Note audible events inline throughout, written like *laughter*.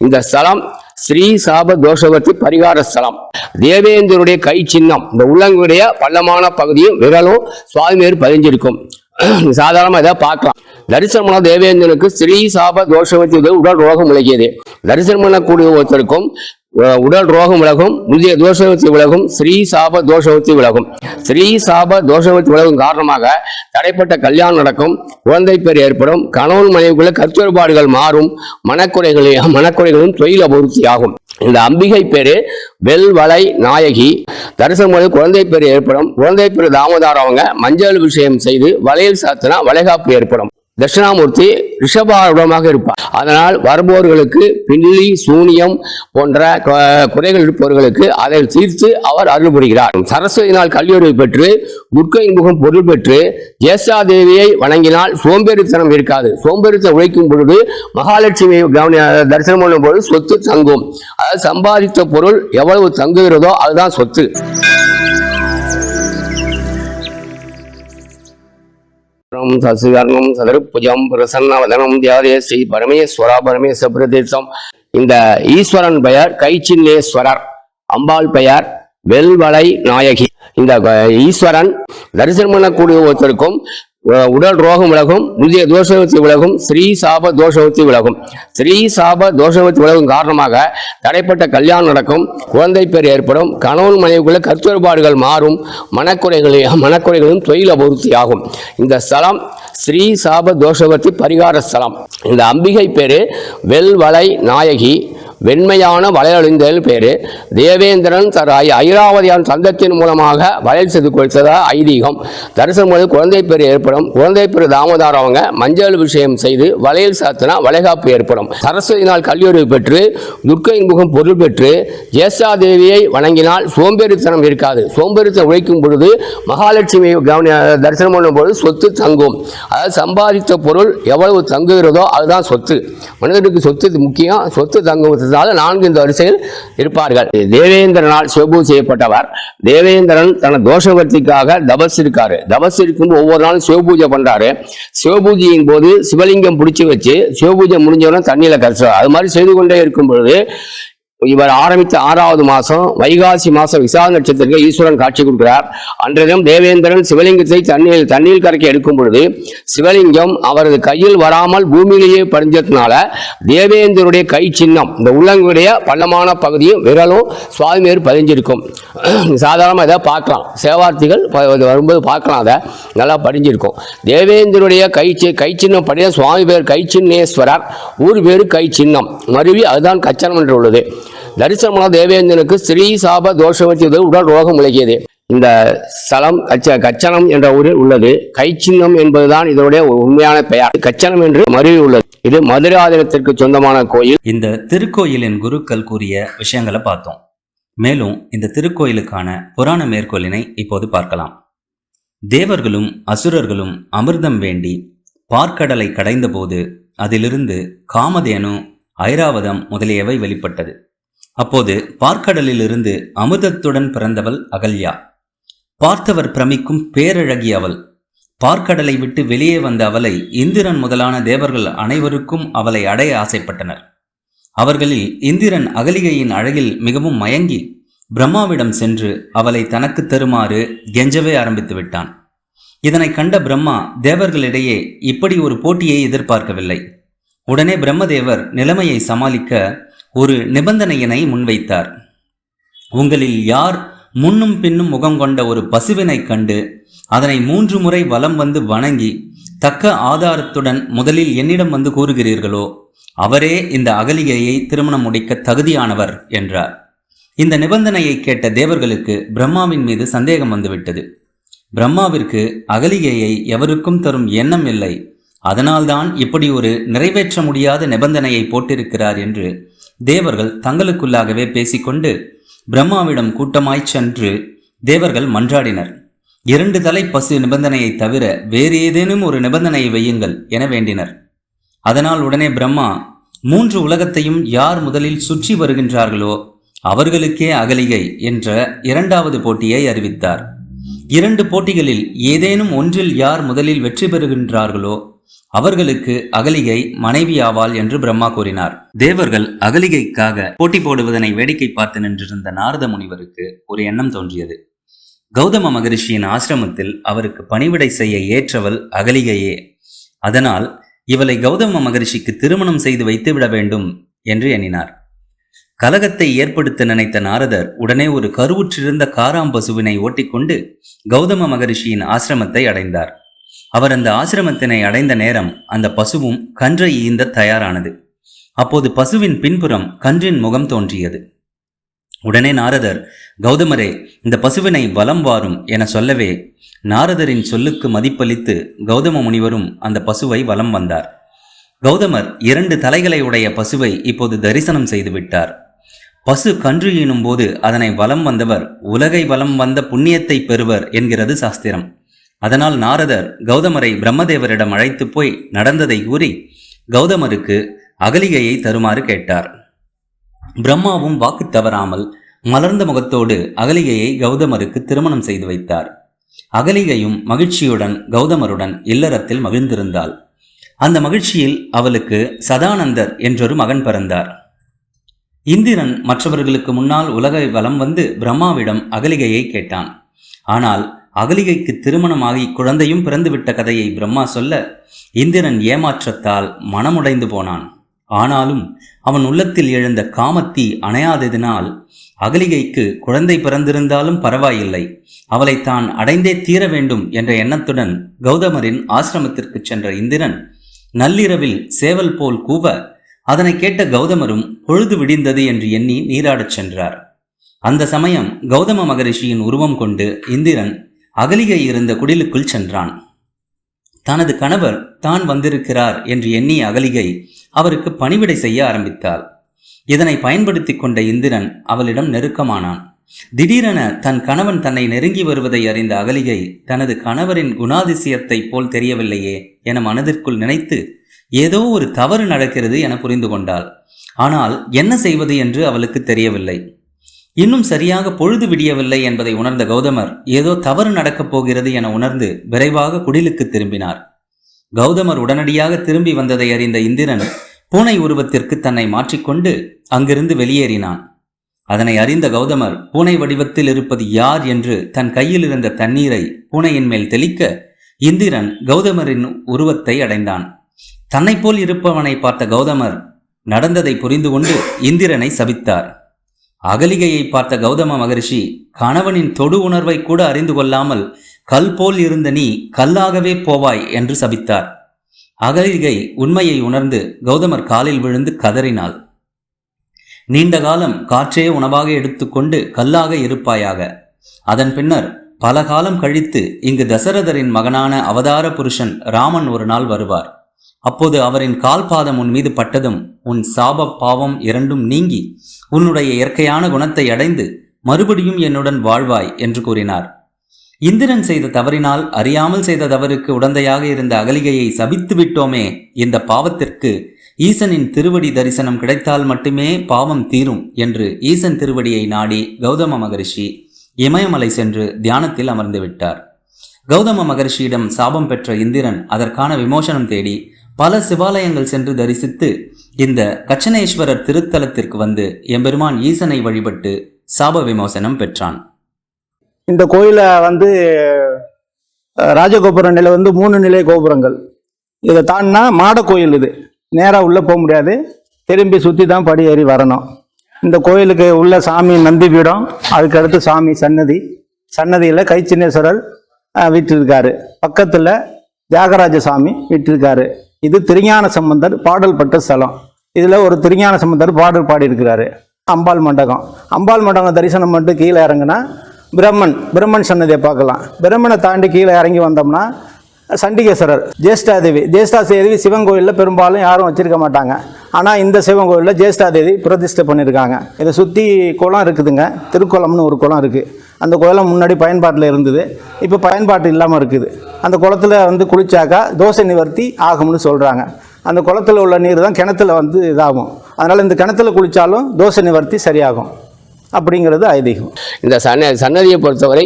இந்த ஸ்தலம் ஸ்ரீ சாப தோஷவர்த்தி பரிகார ஸ்தலம். தேவேந்திரனுடைய கை சின்னம் இந்த உள்ளங்குடைய பள்ளமான பகுதியும் விரலும் சுவாமியர் பதிஞ்சிருக்கும். *clears throat* சாதாரணமாக இதை பார்க்கலாம். தரிசனம் பண்ண தேவேந்திரனுக்கு ஸ்ரீ சாப தோஷவர்த்தி உடல் ரோகம் விலகியது தரிசனம் பண்ணக்கூடிய ஒருத்தருக்கும் உடல் ரோகம் விலகும் முந்தைய தோஷவர்த்தி விலகும் ஸ்ரீ சாப தோஷவர்த்தி விலகும். ஸ்ரீ சாப தோஷவர்த்தி விலகும் காரணமாக தடைப்பட்ட கல்யாணம் நடக்கும் குழந்தை பேர் ஏற்படும் கணவன் மனைவிக்குள்ள கருத்துவேறுபாடுகள் மாறும் மனக்குறைகளை மனக்குறைகளும் தொழில் அபிவிருத்தி ஆகும் இந்த அம்பிகை பேரு வெல்வளை நாயகி. தரிசனம் போது குழந்தை பேர் ஏற்படும் குழந்தை பேர் தாமதாரவங்க மஞ்சள் விஷயம் செய்து வளையல் சாத்தினா வளைகாப்பு ஏற்படும். தட்சிணாமூர்த்தி ரிஷபாரூடமாக இருப்பார். அதனால் வருபவர்களுக்கு பில்லி சூனியம் போன்ற குறைகள் இருப்பவர்களுக்கு அதை தீர்த்து அவர் அருள் புரிகிறார். சரஸ்வதியினால் கல்வியறிவு பெற்று துர்க்கை முகம் பொருள் பெற்று ஜேசாதேவியை தேவியை வணங்கினால் சோம்பேறித்தனம் இருக்காது. சோம்பேறித்தனம் உழைக்கும் பொழுது மகாலட்சுமியை கவனி தரிசனம் பண்ணும் பொழுது சொத்து தங்கும். அதாவது சம்பாதித்த பொருள் எவ்வளவு தங்குகிறதோ அதுதான் சொத்து. ம் சசிகர்ணம் சதருப்புஜம் பிரசன்னவதனம் தியாதே ஸ்ரீ பரமேஸ்வரா பரமேஸ்வர பிரதேசம் இந்த ஈஸ்வரன் பெயர் கைச்சின்னேஸ்வரர் அம்பாள் பெயர் வெல்வளை நாயகி. இந்த ஈஸ்வரன் தரிசனம் பண்ணக்கூடிய ஒருத்தருக்கும் உடல் ரோகம் விலகும் முந்தைய தோஷவத்தி விலகும் ஸ்ரீ சாப தோஷவத்தி விலகும். ஸ்ரீ சாப தோஷவத்தி விலகும் காரணமாக தடைப்பட்ட கல்யாணம் நடக்கும் குழந்தை பேர் ஏற்படும் கணவன் மனைவிக்குள்ள கருத்துவேறுபாடுகள் மாறும் மனக்குறைகளை மனக்குறைகளும் தொழில் அபிவிருத்தி ஆகும் இந்த ஸ்தலம் ஸ்ரீ சாப தோஷவர்த்தி பரிகார ஸ்தலம். இந்த அம்பிகை பேரு வெல்வளை நாயகி வெண்மையான வளையழிந்தல் பேர். தேவேந்திரன் தர ஐராவதியான் தந்தத்தின் மூலமாக வளையல் செய்து கொடுத்ததா ஐதீகம். தரிசனம் போது குழந்தை பேர் ஏற்படும். குழந்தை பேர் தாமதாரவங்க மஞ்சள் விஷயம் செய்து வளையல் சாத்தினா வளைகாப்பு ஏற்படும். சரஸ்வதினால் கல்வியறிவு பெற்று துர்க்கை முகம் பொருள் பெற்று ஜேஷ்டா தேவியை வணங்கினால் சோம்பேறித்தனம் இருக்காது. சோம்பேறித்தனம் உழைக்கும் பொழுது மகாலட்சுமியை கவனி தரிசனம் பண்ணும்போது சொத்து தங்கும். அதாவது சம்பாதித்த பொருள் எவ்வளவு தங்குகிறதோ அதுதான் சொத்து. மனிதனுக்கு சொத்து முக்கியம். சொத்து தங்குவது தங்குவதனால நான்கு இந்த வரிசையில் இருப்பார்கள். தேவேந்திரனால் சிவபூஜை செய்யப்பட்டவர். தேவேந்திரன் தன தோஷவர்த்திக்காக தபஸ் இருக்காரு தபஸ் இருக்கும் ஒவ்வொரு நாளும் சிவபூஜை பண்றாரு. சிவபூஜையின் போது சிவலிங்கம் பிடிச்சி வச்சு சிவபூஜை முடிஞ்சவன தண்ணியில கரைச்சார் அது மாதிரி செய்து கொண்டே இருக்கும் பொழுது இவர் ஆரம்பித்த ஆறாவது மாதம் வைகாசி மாதம் விசாக நட்சத்திரத்தில் ஈஸ்வரன் காட்சி கொடுக்கிறார். அன்றைய தினம் தேவேந்திரன் சிவலிங்கத்தை தண்ணீர் தண்ணீர் கரைக்க எடுக்கும் பொழுது சிவலிங்கம் அவரது கையில் வராமல் பூமியிலேயே படிஞ்சதுனால தேவேந்திரனுடைய கை சின்னம் இந்த உள்ளங்குடைய பள்ளமான பகுதியும் விரலும் சுவாமி பதிஞ்சிருக்கும். *clears throat* சாதாரணமாக இதை பார்க்கலாம். சேவார்த்திகள் வரும்போது பார்க்கலாம் அதை. நல்லா படிஞ்சிருக்கும். தேவேந்திரனுடைய கை சி- கை சின்னம் படிய சுவாமி பேர் கை சின்னேஸ்வரர். ஊர் பேரு கை சின்னம். மருவி அதுதான் கச்சனம் என்று உள்ளது. தரிசனமான தேவேந்திரனுக்கு ஸ்ரீ சாப தோஷம் உடல் ரோகம் விலகியது இந்த ஸ்தலம் கச்ச கச்சனம் என்ற ஊரில் உள்ளது. கைச்சின்னம் என்பதுதான் இதனுடைய உண்மையான பெயர். கச்சனம் என்று மருவி உள்ளது. இது மதுராதனத்திற்கு சொந்தமான கோயில். இந்த திருக்கோயிலின் குருக்கள் கூறிய விஷயங்களை பார்த்தோம். மேலும் இந்த திருக்கோயிலுக்கான புராண மேற்கோளினை இப்போது பார்க்கலாம். தேவர்களும் அசுரர்களும் அமிர்தம் வேண்டி பார்க்கடலை கடைந்தபோது அதிலிருந்து காமதேனு ஐராவதம் முதலியவை வெளிப்பட்டது. அப்போது பார்க்கடலிலிருந்து அமிர்தத்துடன் பிறந்தவள் அகல்யா. பார்த்தவர் பிரமிக்கும் பேரழகி அவள். பார்க்கடலை விட்டு வெளியே வந்த அவளை இந்திரன் முதலான தேவர்கள் அனைவருக்கும் அவளை அடைய ஆசைப்பட்டனர். அவர்களில் இந்திரன் அகலிகையின் அழகில் மிகவும் மயங்கி பிரம்மாவிடம் சென்று அவளை தனக்கு தருமாறு கெஞ்சவே ஆரம்பித்து விட்டான். இதனை கண்ட பிரம்மா தேவர்களிடையே இப்படி ஒரு போட்டியை எதிர்பார்க்கவில்லை. உடனே பிரம்மதேவர் நிலைமையை சமாளிக்க ஒரு நிபந்தனையினை முன்வைத்தார். உங்களில் யார் முன்னும் பின்னும் முகம் கொண்ட ஒரு பசுவினைக் கண்டு அதனை மூன்று முறை வலம் வந்து வணங்கி தக்க ஆதாரத்துடன் முதலில் என்னிடம் வந்து கூறுகிறீர்களோ அவரே இந்த அகலிகையை திருமணம் முடிக்க தகுதியானவர் என்றார். இந்த நிபந்தனையை கேட்ட தேவர்களுக்கு பிரம்மாவின் மீது சந்தேகம் வந்துவிட்டது. பிரம்மாவிற்கு அகலிகையை எவருக்கும் தரும் எண்ணம் இல்லை. அதனால்தான் இப்படி ஒரு நிறைவேற்ற முடியாத நிபந்தனையை போட்டிருக்கிறார் என்று தேவர்கள் தங்களுக்குள்ளாகவே பேசிக்கொண்டு பிரம்மாவிடம் கூட்டமாய்ச் சென்று தேவர்கள் மன்றாடினர். இரண்டு தலை பசு நிபந்தனையை தவிர வேறு ஏதேனும் ஒரு நிபந்தனையை வையுங்கள் என வேண்டினர். அதனால் உடனே பிரம்மா மூன்று உலகத்தையும் யார் முதலில் சுற்றி வருகின்றார்களோ அவர்களுக்கே அகலிகை என்ற இரண்டாவது போட்டியை அறிவித்தார். இரண்டு போட்டிகளில் ஏதேனும் ஒன்றில் யார் முதலில் வெற்றி பெறுகின்றார்களோ அவர்களுக்கு அகலிகை மனைவி ஆவாள் என்று பிரம்மா கூறினார். தேவர்கள் அகலிகைக்காக போட்டி போடுவதனை வேடிக்கை பார்த்து நின்றிருந்த நாரத முனிவருக்கு ஒரு எண்ணம் தோன்றியது. கௌதம மகரிஷியின் ஆசிரமத்தில் அவருக்கு பணிவிடை செய்ய ஏற்றவள் அகலிகையே. அதனால் இவளை கௌதம மகரிஷிக்கு திருமணம் செய்து வைத்துவிட வேண்டும் என்று எண்ணினார். கலகத்தை ஏற்படுத்த நினைத்த நாரதர் உடனே ஒரு கருவுற்றிருந்த காராம்பசுவினை ஓட்டிக்கொண்டு கௌதம மகரிஷியின் ஆசிரமத்தை அடைந்தார். அவர் அந்த ஆசிரமத்தினை அடைந்த நேரம் அந்த பசுவும் கன்றை ஈந்த தயாரானது. அப்போது பசுவின் பின்புறம் கன்றின் முகம் தோன்றியது. உடனே நாரதர் கௌதமரே இந்த பசுவினை வலம் வாரும் என சொல்லவே நாரதரின் சொல்லுக்கு மதிப்பளித்து கௌதம முனிவரும் அந்த பசுவை வலம் வந்தார். கௌதமர் இரண்டு தலைகளை உடைய பசுவை இப்போது தரிசனம் செய்துவிட்டார் பசு கன்று ஈனும் போது அதனை வலம் வந்தவர் உலகை வலம் வந்த புண்ணியத்தை பெறுவர் என்கிறது சாஸ்திரம். அதனால் நாரதர் கௌதமரை பிரம்மதேவரிடம் அழைத்து போய் நடந்ததை கூறி கௌதமருக்கு அகலிகையை தருமாறு கேட்டார். பிரம்மாவும் வாக்கு தவறாமல் மலர்ந்த முகத்தோடு அகலிகையை கௌதமருக்கு திருமணம் செய்து வைத்தார். அகலிகையும் மகிழ்ச்சியுடன் கௌதமருடன் இல்லறத்தில் மகிழ்ந்திருந்தாள். அந்த மகிழ்ச்சியில் அவளுக்கு சதானந்தர் என்றொரு மகன் பிறந்தார். இந்திரன் மற்றவர்களுக்கு முன்னால் உலகை வலம் வந்து பிரம்மாவிடம் அகலிகையை கேட்டான். ஆனால் அகலிகைக்கு திருமணமாகி குழந்தையும் பிறந்துவிட்ட கதையை பிரம்மா சொல்ல இந்திரன் ஏமாற்றத்தால் மனமுடைந்து போனான். ஆனாலும் அவன் உள்ளத்தில் எழுந்த காமத்தி அணையாததினால் அகலிகைக்கு குழந்தை பிறந்திருந்தாலும் பரவாயில்லை. அவளை தான் அடைந்தே தீர வேண்டும் என்ற எண்ணத்துடன் கௌதமரின் ஆசிரமத்திற்கு சென்ற இந்திரன் நள்ளிரவில் சேவல் போல் கூவ அதனை கேட்ட கௌதமரும் பொழுது விடிந்தது என்று எண்ணி நீராடச் சென்றார். அந்த சமயம் கௌதம மகரிஷியின் உருவம் கொண்டு இந்திரன் அகலிகை இருந்த குடிலுக்குள் சென்றான். தனது கணவர் தான் வந்திருக்கிறார் என்று எண்ணிய அகலிகை அவருக்கு பணிவிடை செய்ய ஆரம்பித்தாள். இதனை பயன்படுத்தி கொண்ட இந்திரன் அவளிடம் நெருக்கமானான். திடீரென தன் கணவன் தன்னை நெருங்கி வருவதை அறிந்த அகலிகை தனது கணவரின் குணாதிசயத்தைப் போல் தெரியவில்லையே என மனதிற்குள் நினைத்து ஏதோ ஒரு தவறு நடக்கிறது என புரிந்து கொண்டாள். ஆனால் என்ன செய்வது என்று அவளுக்கு தெரியவில்லை. இன்னும் சரியாக பொழுது விடியவில்லை என்பதை உணர்ந்த கௌதமர் ஏதோ தவறு நடக்கப் போகிறது என உணர்ந்து விரைவாக குடிலுக்கு திரும்பினார். கௌதமர் உடனடியாக திரும்பி வந்ததை அறிந்த இந்திரன் பூனை உருவத்திற்கு தன்னை மாற்றிக்கொண்டு அங்கிருந்து வெளியேறினான். அதனை அறிந்த கௌதமர் பூனை வடிவத்தில் இருப்பது யார் என்று தன் கையில் இருந்த தண்ணீரை பூனையின் மேல் தெளிக்க இந்திரன் கௌதமரின் உருவத்தை அடைந்தான். தன்னைப் போல் இருப்பவனை பார்த்த கௌதமர் நடந்ததை புரிந்து கொண்டு இந்திரனை சபித்தார். அகலிகையை பார்த்த கௌதம மகரிஷி கணவனின் தொடு உணர்வை கூட அறிந்து கொள்ளாமல் கல் போல் இருந்த நீ கல்லாகவே போவாய் என்று சபித்தார். அகலிகை உண்மையை உணர்ந்து கௌதமர் காலில் விழுந்து கதறினாள். நீண்ட காலம் காற்றே உணவாக எடுத்துக்கொண்டு கல்லாக இருப்பாயாக. அதன் பின்னர் பல காலம் கழித்து இங்கு தசரதரின் மகனான அவதார புருஷன் ராமன் ஒரு நாள் வருவார். அப்போது அவரின் கால் பாதம் உன் மீது பட்டதும் உன் சாப பாவம் இரண்டும் நீங்கி உன்னுடைய இயற்கையான குணத்தை அடைந்து மறுபடியும் என்னுடன் வாழ்வாய் என்று கூறினார். இந்திரன் செய்த தவறினால் அறியாமல் செய்த தவறுக்கு உடந்தையாக இருந்த அகலிகையை சபித்து விட்டோமே இந்த பாவத்திற்கு ஈசனின் திருவடி தரிசனம் கிடைத்தால் மட்டுமே பாவம் தீரும் என்று ஈசன் திருவடியை நாடி கௌதம மகரிஷி இமயமலை சென்று தியானத்தில் அமர்ந்து விட்டார். கௌதம மகரிஷியிடம் சாபம் பெற்ற இந்திரன் அதற்கான விமோசனம் தேடி பல சிவாலயங்கள் சென்று தரிசித்து இந்த கச்சனேஸ்வரர் திருத்தலத்திற்கு வந்து எம்பெருமான் ஈசனை வழிபட்டு சாப விமோசனம் பெற்றான். இந்த கோயிலை வந்து ராஜகோபுர நிலை வந்து மூணு நிலை கோபுரங்கள். இதை தாண்டினா மாட கோயில் இது. நேராக உள்ளே போக முடியாது. திரும்பி சுற்றி தான் படி ஏறி வரணும். இந்த கோயிலுக்கு உள்ள சாமி நந்தி பீடம் அதுக்கடுத்து சாமி சன்னதி. சன்னதியில் கைச்சின்னேஸ்வரர் விட்டிருக்காரு பக்கத்தில் தியாகராஜ சாமி விட்டிருக்காரு இது திருஞான சம்பந்தர் பாடல் பட்ட ஸ்தலம். இதில் ஒரு திருஞான சம்பந்தர் பாடல் பாடியிருக்கிறாரு. அம்பாள் மண்டபம். அம்பாள் மண்டபம் தரிசனம் பண்ணிட்டு கீழே இறங்குனா பிரம்மன் பிரம்மன் சன்னதியை பார்க்கலாம். பிரம்மனை தாண்டி கீழே இறங்கி வந்தோம்னா சண்டிகேஸ்வரர் ஜேஷ்டாதேவி. ஜேஷ்டாதேவி சிவன் கோயிலில் பெரும்பாலும் யாரும் வச்சிருக்க மாட்டாங்க. ஆனால் இந்த சிவன் கோயிலில் ஜேஷ்டாதேவி பிரதிஷ்டை பண்ணியிருக்காங்க. இதை சுற்றி குளம் இருக்குதுங்க. திருக்குளம்னு ஒரு குளம் இருக்குது அந்த குளம் முன்னாடி பயன்பாட்டில் இருந்தது. இப்போ பயன்பாட்டு இல்லாமல் இருக்குது. அந்த குளத்துல வந்து குளிச்சாக்கா தோசை நிவர்த்தி ஆகும்னு சொல்கிறாங்க அந்த குளத்துல உள்ள நீர் தான் கிணத்துல வந்து இதாகும். அதனால் இந்த கிணத்துல குளித்தாலும் தோசை நிவர்த்தி சரியாகும். அப்படிங்கிறது ஐதீகம். இந்த சன்ன சன்னதியை பொறுத்தவரை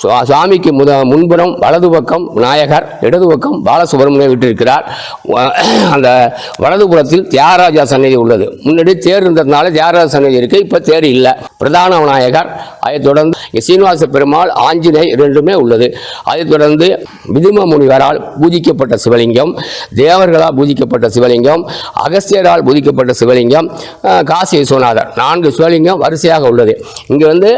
சுவாமிக்கு முத முன்புறம் வலது பக்கம் விநாயகர் இடது பக்கம் பாலசுப்ரமணியம் விட்டிருக்கிறார். அந்த வலதுபுறத்தில் தியாகராஜா சன்னதி உள்ளது. முன்னாடி தேர் இருந்ததுனால தியாகராஜா சன்னதி இருக்குது இப்போ தேர் இல்லை. பிரதான விநாயகர். அதைத் தொடர்ந்து சீனிவாச பெருமாள் ஆஞ்சநேயர் இரண்டுமே உள்ளது. அதைத் தொடர்ந்து விதும முனிவரால் பூஜிக்கப்பட்ட சிவலிங்கம் தேவர்களால் பூஜிக்கப்பட்ட சிவலிங்கம் அகஸ்தியரால் பூஜிக்கப்பட்ட சிவலிங்கம் காசி விஸ்வநாதர். நான்கு சிவலிங்கம் வரிசையாக உள்ளது. இங்கே வந்து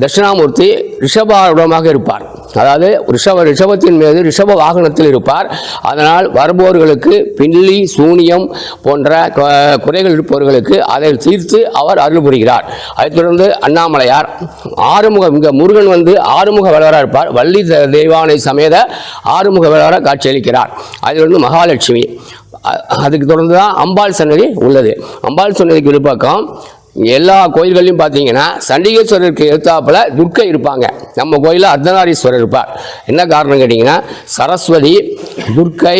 தட்சிணாமூர்த்தி ரிஷபாரூடமாக இருப்பார். அதாவது ரிஷப ரிஷபத்தின் மீது ரிஷப வாகனத்தில் இருப்பார். அதனால் வருபவர்களுக்கு பில்லி சூனியம் போன்ற குறைகள் இருப்பவர்களுக்கு அதை தீர்த்து அவர் அருள் புரிகிறார். அதைத் தொடர்ந்து அண்ணாமலையார் ஆறுமுக இங்க முருகன் வந்து ஆறுமுக வளவராக இருப்பார். வள்ளி தெய்வானை சமேத ஆறுமுக வளவராக காட்சியளிக்கிறார். அதில் வந்து மகாலட்சுமி. அதுக்கு தொடர்ந்து தான் அம்பாள் சன்னதி உள்ளது. அம்பாள் சன்னதிக்கு ஒரு பக்கம் எல்லா கோயில்களையும் பார்த்தீங்கன்னா சண்டிகேஸ்வரருக்கு எடுத்தாப்புல துர்க்கை இருப்பாங்க. நம்ம கோயிலில் அர்த்தநாரீஸ்வரர் இருப்பார். என்ன காரணம் கேட்டிங்கன்னா சரஸ்வதி துர்க்கை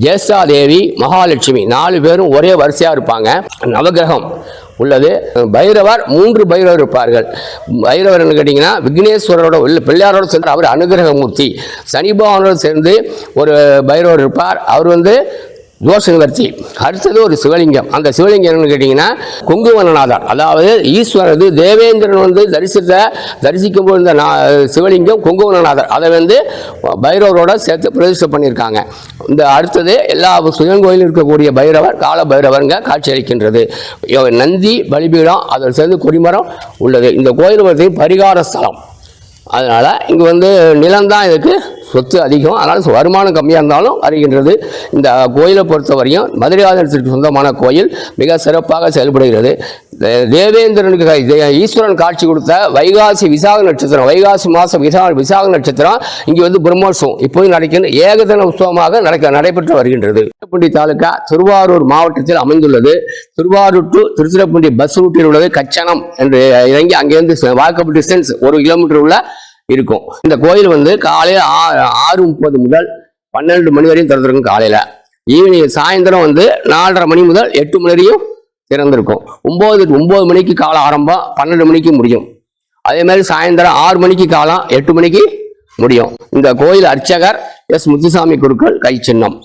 ஜேஷ்டாதேவி மகாலட்சுமி நாலு பேரும் ஒரே வரிசையாக இருப்பாங்க. நவகிரகம் உள்ளது. பைரவர் மூன்று பைரவர் இருப்பார்கள். பைரவர் கேட்டிங்கன்னா விக்னேஸ்வரரோட உள்ள பிள்ளையாரோட சேர்ந்து அவர் அனுகிரகமூர்த்தி. சனிபவனோடு சேர்ந்து ஒரு பைரவர் இருப்பார். அவர் வந்து தோஷநிவர்த்தி அடுத்தது ஒரு சிவலிங்கம். அந்த சிவலிங்கம் என்னன்னு கேட்டிங்கன்னா குங்குமநாதர். அதாவது ஈஸ்வரது தேவேந்திரன் வந்து தரிசித்த தரிசிக்கும் போது இந்த சிவலிங்கம் குங்குமநாதர். அதை வந்து பைரவரோட சேர்த்து பிரதிஷ்டை பண்ணியிருக்காங்க. இந்த அடுத்தது எல்லா சிவன் கோயிலும் இருக்கக்கூடிய பைரவர் கால பைரவருங்க காட்சியளிக்கின்றது அளிக்கின்றது. நந்தி பலிபீடம் அதில் சேர்ந்து கொடிமரம் உள்ளது. இந்த கோயில் பரிகார ஸ்தலம். அதனால் இங்கே வந்து நிலம்தான் இதுக்கு சொத்து அதிகம் அதனால் வருமானம் கம்மியாக இருந்தாலும் வருகின்றது. இந்த கோயிலை பொறுத்தவரையும் மதுரையாதனத்திற்கு சொந்தமான கோயில் மிக சிறப்பாக செயல்படுகிறது. தேவேந்திரனுக்கு தே- ஈஸ்வரன் காட்சி கொடுத்த வைகாசி விசாக நட்சத்திரம் வைகாசி மாதம் விசா விசாக நட்சத்திரம் இங்கே வந்து பிரம்மோற்சவம். இப்போது நடக்கின்ற ஏகதன உற்சவமாக நடக்க நடைபெற்று வருகின்றது. திருச்சிராப்பள்ளி தாலுகா திருவாரூர் மாவட்டத்தில் அமைந்துள்ளது. திருவாரூர் டு திருச்சிராப்பள்ளி பஸ் ரூட்டில் உள்ளது கச்சனம் என்று இறங்கி அங்கேருந்து வாக்கப் டிஸ்டன்ஸ் ஒரு கிலோமீட்டர் உள்ள இருக்கும். இந்த கோயில் வந்து காலையில் ஆறு முப்பது முதல் பன்னெண்டு மணி வரையும் திறந்துருக்கும் காலையில். ஈவினிங் சாயந்தரம் வந்து நாலரை மணி முதல் எட்டு மணி வரையும் திறந்திருக்கும். ஒம்பது ஒம்பது மணிக்கு கால ஆரம்பம் பன்னெண்டு மணிக்கு முடியும். அதே மாதிரி சாயந்தரம் ஆறு மணிக்கு காலம் எட்டு மணிக்கு முடியும். இந்த கோயில் அர்ச்சகர் எஸ் முத்துசாமி குருக்கள் கை சின்னம்.